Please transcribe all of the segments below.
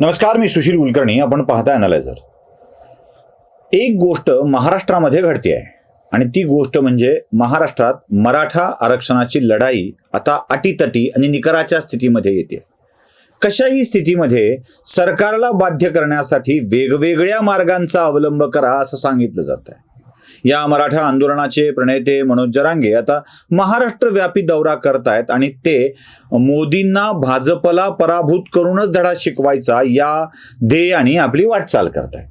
नमस्कार मी सुशील कुलकर्णी. आपण पाहता अनालायझर एक गोष्ट महाराष्ट्रामध्ये घडते आहे. आणि ती गोष्ट म्हणजे महाराष्ट्रात मराठा आरक्षणाची लढाई आता अटीतटी आणि निकराच्या स्थितीमध्ये येते. कशाही स्थितीमध्ये सरकारला बाध्य करण्यासाठी वेगवेगळ्या मार्गांचा अवलंब करा असं सांगितलं जात आहे या मराठा आंदोलनाचे प्रणेते मनोज जरांगे आता महाराष्ट्र व्यापी दौरा करतायत आणि ते मोदींना भाजपला पराभूत करूनच धडा शिकवायचा या ध्येयाने आपली वाटचाल करतायत.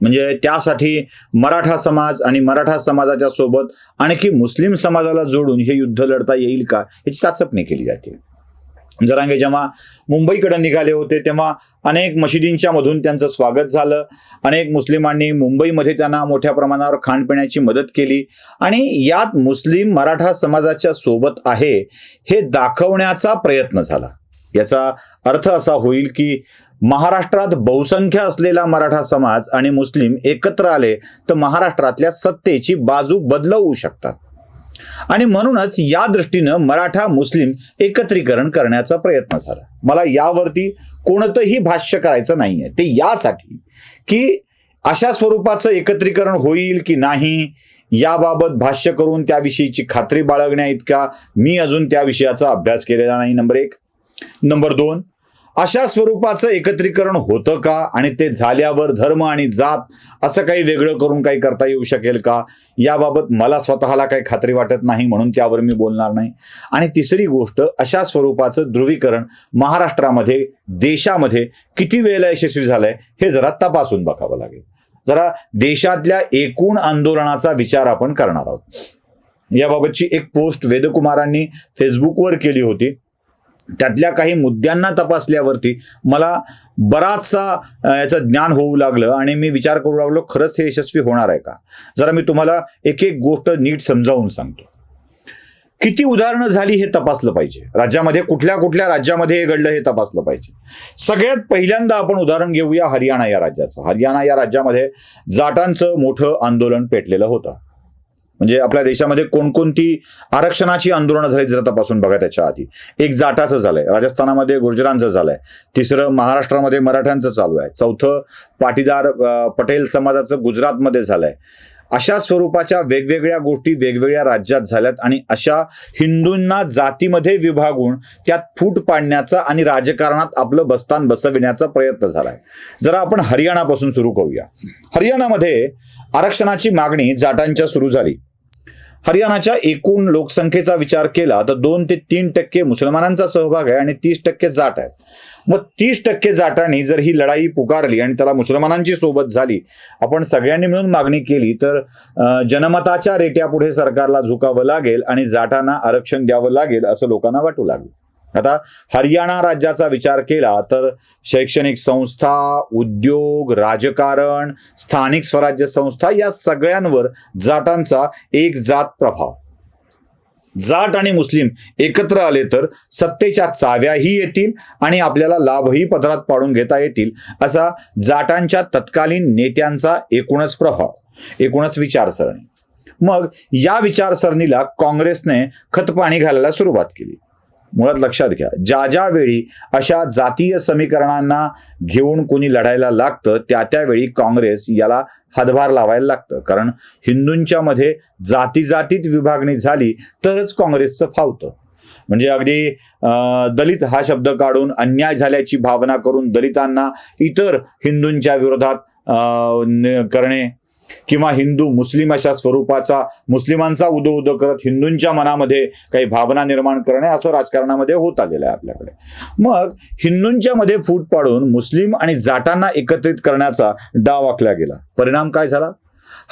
म्हणजे त्यासाठी मराठा समाज आणि मराठा समाजाच्या सोबत आणखी मुस्लिम समाजाला जोडून हे युद्ध लढता येईल का याची चाचपणी केली जाते. जरांगे जेव्हा मुंबईकडे निघाले होते तेव्हा अनेक मशिदींच्या मधून त्यांचं स्वागत झालं. अनेक मुस्लिमांनी मुंबईमध्ये त्यांना मोठ्या प्रमाणावर खाणपिण्याची मदत केली. आणि यात मुस्लिम मराठा समाजाच्या सोबत आहे हे दाखवण्याचा प्रयत्न झाला. याचा अर्थ असा होईल की महाराष्ट्रात बहुसंख्य असलेला मराठा समाज आणि मुस्लिम एकत्र आले तर महाराष्ट्रातल्या सत्तेची बाजू बदलवू शकतात. आणि म्हणूनच या दृष्टीनं मराठा मुस्लिम एकत्रीकरण करण्याचा प्रयत्न झाला. मला यावरती कोणतंही भाष्य करायचं नाहीये. ते यासाठी की अशा स्वरूपाचं एकत्रीकरण होईल की नाही याबाबत भाष्य करून त्याविषयीची खात्री बाळगण्या इतका मी अजून त्या विषयाचा अभ्यास केलेला नाही नंबर एक. नंबर दोन अशा स्वरूपाचं एकत्रीकरण होतं का? आणि ते झाल्यावर धर्म आणि जात असं काही वेगळं करून काही करता येऊ शकेल का? याबाबत मला स्वतःला काही खात्री वाटत नाही म्हणून त्यावर मी बोलणार नाही. आणि तिसरी गोष्ट अशा स्वरूपाचं ध्रुवीकरण महाराष्ट्रामध्ये देशामध्ये किती वेळेला यशस्वी झालंय हे जरा तपासून बघावं लागेल. जरा देशातल्या एकूण आंदोलनाचा विचार आपण करणार आहोत. याबाबतची एक पोस्ट वेदकुमारांनी फेसबुकवर केली होती. त्यातल्या काही मुद्द्यांना तपासल्यावरती मला बराचसा याचं ज्ञान होऊ लागलं आणि मी विचार करू लागलो खरंच हे यशस्वी होणार आहे का? जरा मी तुम्हाला एक एक गोष्ट नीट समजावून सांगतो. किती उदाहरणं झाली हे तपासलं पाहिजे. राज्यामध्ये कुठल्या कुठल्या राज्यामध्ये हे घडलं हे तपासलं पाहिजे. सगळ्यात पहिल्यांदा आपण उदाहरण घेऊया हरियाणा या राज्याचं. हरियाणा या राज्यामध्ये जाटांचं मोठं आंदोलन पेटलेलं होतं. म्हणजे आपल्या देशामध्ये कोणकोणती आरक्षणाची आंदोलनं झाली जर तपासून बघा त्याच्या आधी. एक जाटाचं झालंय राजस्थानामध्ये गुर्जरांचं झालंय तिसरं महाराष्ट्रामध्ये मराठ्यांचं चालू आहे चौथं पाटीदार पटेल समाजाचं गुजरातमध्ये झालंय. अशा स्वरूपाच्या वेगवेगळ्या गोष्टी वेगवेगळ्या राज्यात झाल्यात आणि अशा हिंदूंना जातीमध्ये विभागून त्यात फूट पाडण्याचा आणि राजकारणात आपलं बस्तान बसविण्याचा प्रयत्न झालाय. जरा आपण हरियाणापासून सुरू करूया. हरियाणामध्ये आरक्षणाची मागणी जाटांच्या सुरू झाली. हरियाणाच्या एकूण लोकसंख्येचा विचार केला तर दोन ते तीन टक्के मुसलमानांचा सहभाग आहे आणि तीस टक्के जाट आहेत. मग तीस टक्के जाटांनी जर ही लढाई पुकारली आणि त्याला मुसलमानांची सोबत झाली आपण सगळ्यांनी मिळून मागणी केली तर जनमताच्या रेट्यापुढे सरकारला झुकावं लागेल आणि जाटांना आरक्षण द्यावं लागेल असं लोकांना वाटू लागलं. आता हरियाणा राज्याचा विचार केला तर शैक्षणिक संस्था उद्योग राजकारण स्थानिक स्वराज्य संस्था या सगळ्यांवर जाटांचा एक जात प्रभाव. जाट आणि मुस्लिम एकत्र आले तर सत्तेच्या चाव्याही येतील आणि आपल्याला लाभही पदरात पाडून घेता येतील असा जाटांच्या तत्कालीन नेत्यांचा एकूणच प्रभाव एकूणच विचारसरणी. मग या विचारसरणीला काँग्रेसने खतपाणी घालायला सुरुवात केली. मुळात लक्षात घ्या ज्या ज्या वेळी अशा जातीय समीकरणांना घेऊन कोणी लढायला लागतं त्या त्यावेळी काँग्रेस याला हातभार लावायला लागतं. कारण हिंदूंच्या मध्ये जाती जातीत विभागणी झाली तरच काँग्रेसचं फावतं. म्हणजे अगदी अं, दलित हा शब्द काढून अन्याय झाल्याची भावना करून दलितांना इतर हिंदूंच्या विरोधात अं, करणे किंवा हिंदू मुस्लिम अशा स्वरूपाचा मुस्लिमांचा उदो उदो करत हिंदूंच्या मनामध्ये काही भावना निर्माण करणे असं राजकारणामध्ये होत आलेलं आहे आपल्याकडे. मग हिंदूंच्या मध्ये फूट पाडून मुस्लिम आणि जाटांना एकत्रित करण्याचा डाव आखला गेला. परिणाम काय झाला?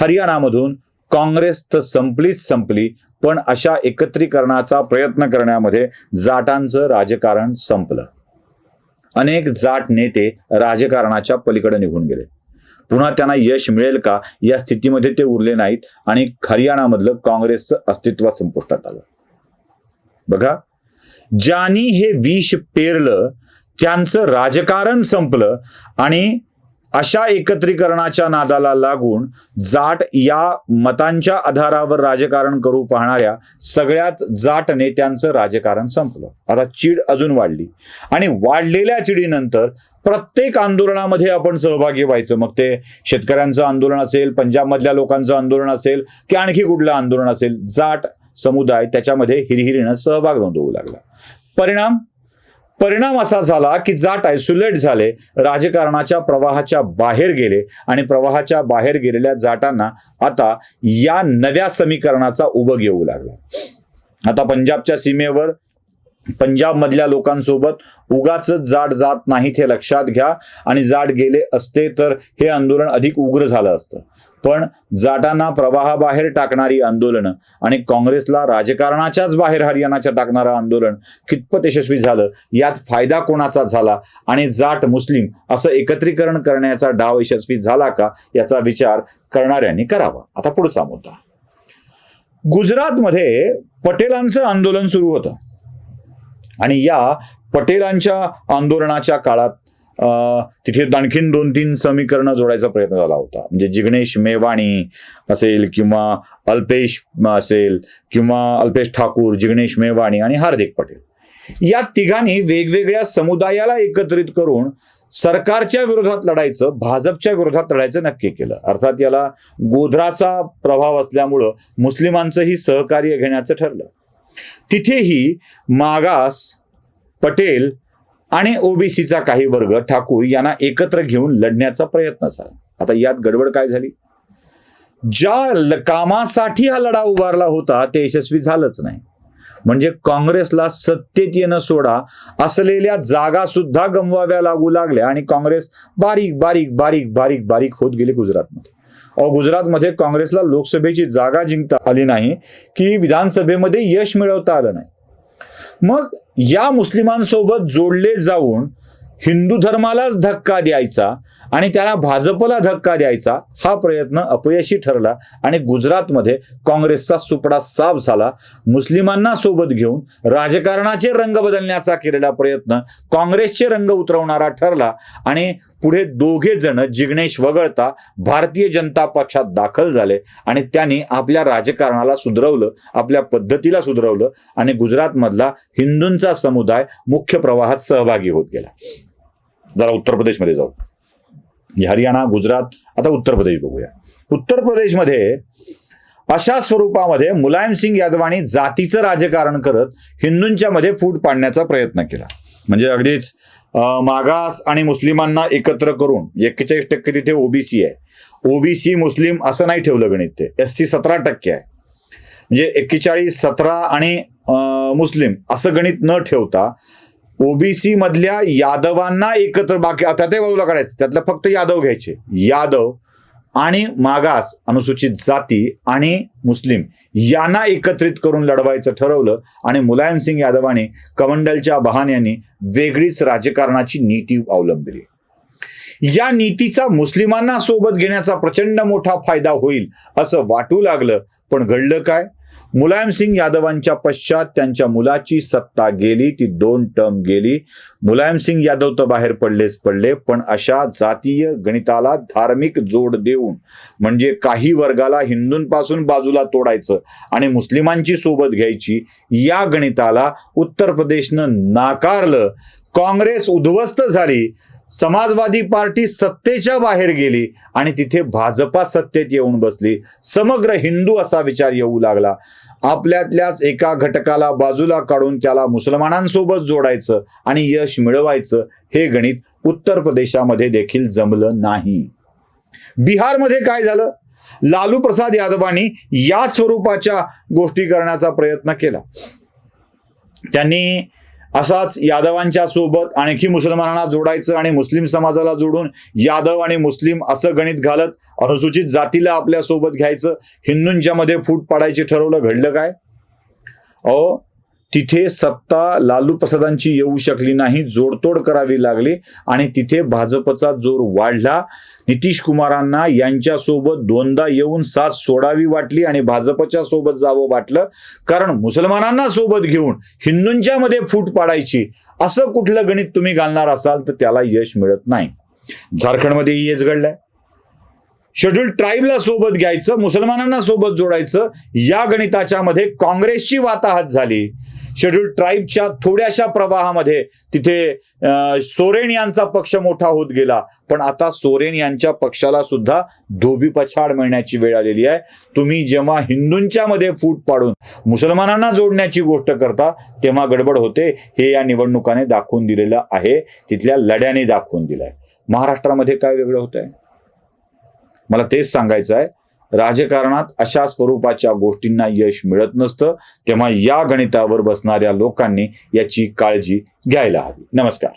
हरियाणामधून काँग्रेस तर संपलीच संपली पण अशा एकत्रीकरणाचा प्रयत्न करण्यामध्ये जाटांचं राजकारण संपलं. अनेक जाट नेते राजकारणाच्या पलीकडे निघून गेले. पुन्हा त्यांना यश मिळेल का? या स्थितीमध्ये ते उरले नाहीत आणि हरियाणामधलं काँग्रेसचं अस्तित्व संपुष्टात आलं. बघा ज्यांनी हे विष पेरलं त्यांचं राजकारण संपलं आणि अशा एकत्रीकरणाच्या नादाला लागून जाट या मतांच्या आधारावर राजकारण करू पाहणाऱ्या सगळ्याच जाट नेत्यांचं राजकारण संपलं. आता चीड अजून वाढली. आणि वाढलेल्या चिडीनंतर प्रत्येक आंदोलनामध्ये आपण सहभागी व्हायचं. मग ते शेतकऱ्यांचं आंदोलन असेल पंजाबमधल्या लोकांचं आंदोलन असेल की आणखी कुठलं आंदोलन असेल जाट समुदाय त्याच्यामध्ये हिरहिरीनं सहभाग नोंदवू लागला. परिणाम? परिणाम असा झाला की जाट आयसोलेट झाले राजकारणाच्या प्रवाहाच्या बाहेर गेले आणि प्रवाहाच्या बाहेर गेलेल्या जाटांना आता या नव्या समीकरणाचा उभग येऊ लागला. आता पंजाबच्या सीमेवर पंजाबमधल्या लोकांसोबत उगाच जाट जात नाहीत हे लक्षात घ्या. आणि जाट गेले असते तर हे आंदोलन अधिक उग्र झालं असतं. पण जाटांना प्रवाहाबाहेर टाकणारी आंदोलनं आणि काँग्रेसला राजकारणाच्याच बाहेर हरियाणाच्या टाकणारं आंदोलन कितपत यशस्वी झालं यात फायदा कोणाचा झाला आणि जाट मुस्लिम असं एकत्रीकरण करण्याचा डाव यशस्वी झाला का याचा विचार करणाऱ्यांनी करावा. आता पुढचा मुद्दा. गुजरातमध्ये पटेलांचं आंदोलन सुरू होतं. आणि या पटेलांच्या आंदोलनाच्या काळात तिथे आणखीन दोन तीन समीकरणं जोडायचा प्रयत्न झाला होता. म्हणजे जिग्नेश मेवाणी असेल किंवा अल्पेश असेल किंवा अल्पेश ठाकूर जिग्नेश मेवाणी आणि हार्दिक पटेल. या तिघांनी वेगवेगळ्या समुदायाला एकत्रित करून सरकारच्या विरोधात लढायचं भाजपच्या विरोधात लढायचं नक्की केलं. अर्थात याला गोधराचा प्रभाव असल्यामुळं मुस्लिमांचंही सहकार्य घेण्याचं ठरलं. तिथेही मागास पटेल आणि ओबीसीचा काही वर्ग ठाकूर यांना एकत्र घेऊन लढण्याचा प्रयत्न झाला. आता यात गडबड काय झाली? ज्या कामासाठी हा लढा उभारला होता ते यशस्वी झालंच नाही. म्हणजे काँग्रेसला सत्तेत येणं सोडा असलेल्या जागा सुद्धा गमवाव्या लागू लागल्या आणि काँग्रेस बारीक बारीक बारीक बारीक बारीक होत गेली गुजरातमध्ये. अहो गुजरातमध्ये काँग्रेसला लोकसभेची जागा जिंकता आली नाही की विधानसभेमध्ये यश मिळवता आलं नाही. मग या मुस्लिमांसोबत जोडले जाऊन हिंदू धर्मालाच धक्का द्यायचा आणि त्याला भाजपला धक्का द्यायचा हा प्रयत्न अपयशी ठरला आणि गुजरातमध्ये काँग्रेसचा सुपडा साफ झाला. मुस्लिमांना सोबत घेऊन राजकारणाचे रंग बदलण्याचा केलेला प्रयत्न काँग्रेसचे रंग उतरवणारा ठरला आणि पुढे दोघे जण जिग्नेश वगळता भारतीय जनता पक्षात दाखल झाले आणि त्यांनी आपल्या राजकारणाला सुधरवलं आपल्या पद्धतीला सुधरवलं आणि गुजरातमधला हिंदूंचा समुदाय मुख्य प्रवाहात सहभागी होत गेला. जरा उत्तर प्रदेशमध्ये जाऊ. म्हणजे हरियाणा गुजरात आता उत्तर प्रदेश बघूया. उत्तर प्रदेशमध्ये अशा स्वरूपामध्ये मुलायम सिंग यादवानी जातीचं राजकारण करत हिंदूंच्या मध्ये फूट पाडण्याचा प्रयत्न केला. म्हणजे अगदीच मागास आणि मुस्लिमांना एकत्र करून एक्केचाळीस टक्के तिथे ओबीसी आहे. ओबीसी मुस्लिम असं नाही ठेवलं गणित ते. एस सी सतरा टक्के आहे. म्हणजे एक्केचाळीस सतरा आणि मुस्लिम असं गणित न ठेवता ओबीसी मधल्या यादवांना एकत्र बाकी आता ते बाजूला काढायचं. त्यातलं फक्त यादव घ्यायचे. यादव आणि मागास अनुसूचित जाती आणि मुस्लिम यांना एकत्रित करून लढवायचं ठरवलं आणि मुलायमसिंग यादवाने कमंडलच्या बहाण्याने वेगळीच राजकारणाची नीती अवलंबली. या नीतीचा मुस्लिमांना सोबत घेण्याचा प्रचंड मोठा फायदा होईल असं वाटू लागलं पण घडलं काय? मुलायम सिंग यादवांच्या पश्चात त्यांच्या मुलाची सत्ता गेली ती दोन टर्म गेली. मुलायम सिंग यादव तर बाहेर पडलेच पडले पण अशा जातीय गणिताला धार्मिक जोड देऊन म्हणजे काही वर्गाला हिंदूंपासून बाजूला तोडायचं आणि मुस्लिमांची सोबत घ्यायची या गणिताला उत्तर प्रदेशनं नाकारलं. काँग्रेस उद्ध्वस्त झाली समाजवादी पार्टी सत्तेच्या बाहेर गेली आणि तिथे भाजपा सत्तेत येऊन बसली. समग्र हिंदू असा विचार येऊ लागला. आपल्यातल्याच एका घटकाला बाजूला काढून त्याला मुसलमानांसोबत जोडायचं आणि यश मिळवायचं हे गणित उत्तर प्रदेशामध्ये देखील जमलं नाही. बिहारमध्ये काय झालं? लालू प्रसाद यादवांनी या स्वरूपाच्या गोष्टी करण्याचा प्रयत्न केला. त्यांनी असाच यादवांच्या सोबत आणखी मुसलमानांना जोडायचं आणि मुस्लिम समाजाला जोडून यादव आणि मुस्लिम असं गणित घालत अनुसूचित जातीला आपल्यासोबत घ्यायचं हिंदूंच्या मध्ये फूट पाडायची ठरवलं घडलं काय? अहो तिथे सत्ता लालू प्रसादांची येऊ शकली नाही जोडतोड करावी लागली आणि तिथे भाजपचा जोर वाढला. नितीश कुमारांना यांच्यासोबत दोनदा येऊन साथ सोडावी वाटली आणि भाजपच्या सोबत जावं वाटलं. कारण मुसलमानांना सोबत घेऊन हिंदूंच्या मध्ये फूट पाडायची. असं कुठलं गणित तुम्ही घालणार असाल तर त्याला यश मिळत नाही. झारखंडमध्ये हेच घडलंय. शेड्यूल ट्राईबला सोबत घ्यायचं मुसलमानांना सोबत जोडायचं या गणिताच्या मध्ये काँग्रेसची वाताहत झाली. शेड्यूल ट्राईबच्या थोड्याशा प्रवाहामध्ये तिथे सोरेन यांचा पक्ष मोठा होत गेला. पण आता सोरेन यांच्या पक्षाला सुद्धा धोबी पछाड मिळण्याची वेळ आलेली आहे. तुम्ही जेव्हा हिंदूंच्या मध्ये फूट पाडून मुसलमानांना जोडण्याची गोष्ट करता तेव्हा गडबड होते. हे या निवडणुकाने दाखवून दिलेलं आहे. तिथल्या लढ्याने दाखवून दिलंय. महाराष्ट्रामध्ये काय वेगळं होत आहे मला तेच सांगायचं आहे. राजकारणात अशा स्वरूपाच्या गोष्टींना यश मिळत नसतं तेव्हा या गणितावर बसणाऱ्या लोकांनी याची काळजी घ्यायला हवी. नमस्कार.